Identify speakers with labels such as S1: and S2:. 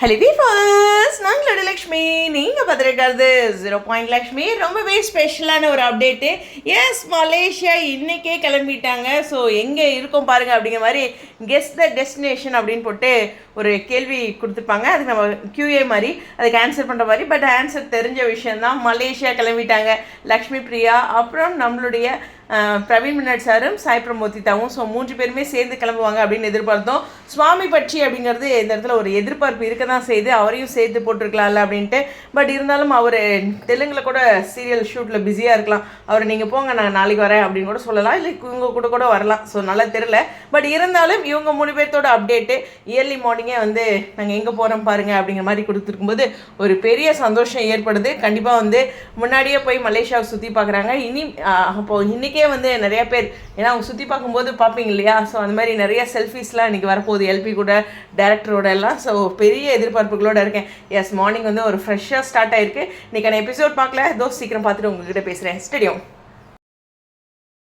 S1: Hello வீஃபர்ஸ் நாங்களோட Lakshmi நீங்கள் பார்த்துருக்கிறது zero point Lakshmi ரொம்பவே ஸ்பெஷலான ஒரு அப்டேட்டு எஸ் மலேசியா இன்றைக்கே கிளம்பிட்டாங்க. ஸோ எங்கே இருக்கோம் பாருங்கள் அப்படிங்கிற மாதிரி கெஸ் த டெஸ்டினேஷன் அப்படின்னு போட்டு ஒரு கேள்வி கொடுத்துருப்பாங்க. அதுக்கு நம்ம கியூஏ மாதிரி அதுக்கு ஆன்சர் பண்ணுற மாதிரி. பட் ஆன்சர் தெரிஞ்ச விஷயந்தான் மலேசியா கிளம்பிட்டாங்க. லக்ஷ்மி பிரியா அப்புறம் நம்மளுடைய பிரவீன் மின்னாட் சாரும் சாய் பிரமோதிதாவும். ஸோ மூன்று பேருமே சேர்ந்து கிளம்புவாங்க அப்படின்னு எதிர்பார்த்தோம். சுவாமி பட்சி அப்படிங்கிறது இந்த இடத்துல ஒரு எதிர்பார்ப்பு இருக்க தான் செய்து அவரையும் சேர்த்து போட்டிருக்கலாம்ல அப்படின்ட்டு. பட் இருந்தாலும் அவர் தெலுங்கில் கூட சீரியல் ஷூட்டில் பிஸியாக இருக்கலாம். அவர் நீங்கள் போங்க நான் நாளைக்கு வரேன் அப்படின்னு கூட சொல்லலாம். இல்லை இவங்க கூட கூட வரலாம். ஸோ நல்லா தெரில பட் இருந்தாலும் இவங்க மூணு பேர்த்தோட அப்டேட்டு இயர்லி மார்னிங்கே வந்து நாங்கள் எங்கே போகிறோம் பாருங்கள் அப்படிங்கிற மாதிரி கொடுத்துருக்கும்போது ஒரு பெரிய சந்தோஷம் ஏற்படுது. கண்டிப்பாக வந்து முன்னாடியே போய் மலேசியாவை சுற்றி பார்க்குறாங்க. இனி அப்போது இன்றைக்கி இன்றைக்கே வந்து நிறைய பேர் ஏன்னா அவங்க சுற்றி பார்க்கும்போது பார்ப்பீங்க இல்லையா? ஸோ அந்த மாதிரி நிறைய செல்ஃபீஸ்லாம் இன்றைக்கி வரப்போகுது. எல்பி கூட டேரக்டரோட எல்லாம் ஸோ பெரிய எதிர்பார்ப்புகளோட இருக்கேன். எஸ் மார்னிங் வந்து ஒரு ஃப்ரெஷ்ஷாக ஸ்டார்ட் ஆயிருக்கு. இன்றைக்கான எபிசோட் பார்க்கல. தோ சீக்கிரம் பார்த்துட்டு உங்ககிட்ட பேசுகிறேன் ஸ்டேடியம்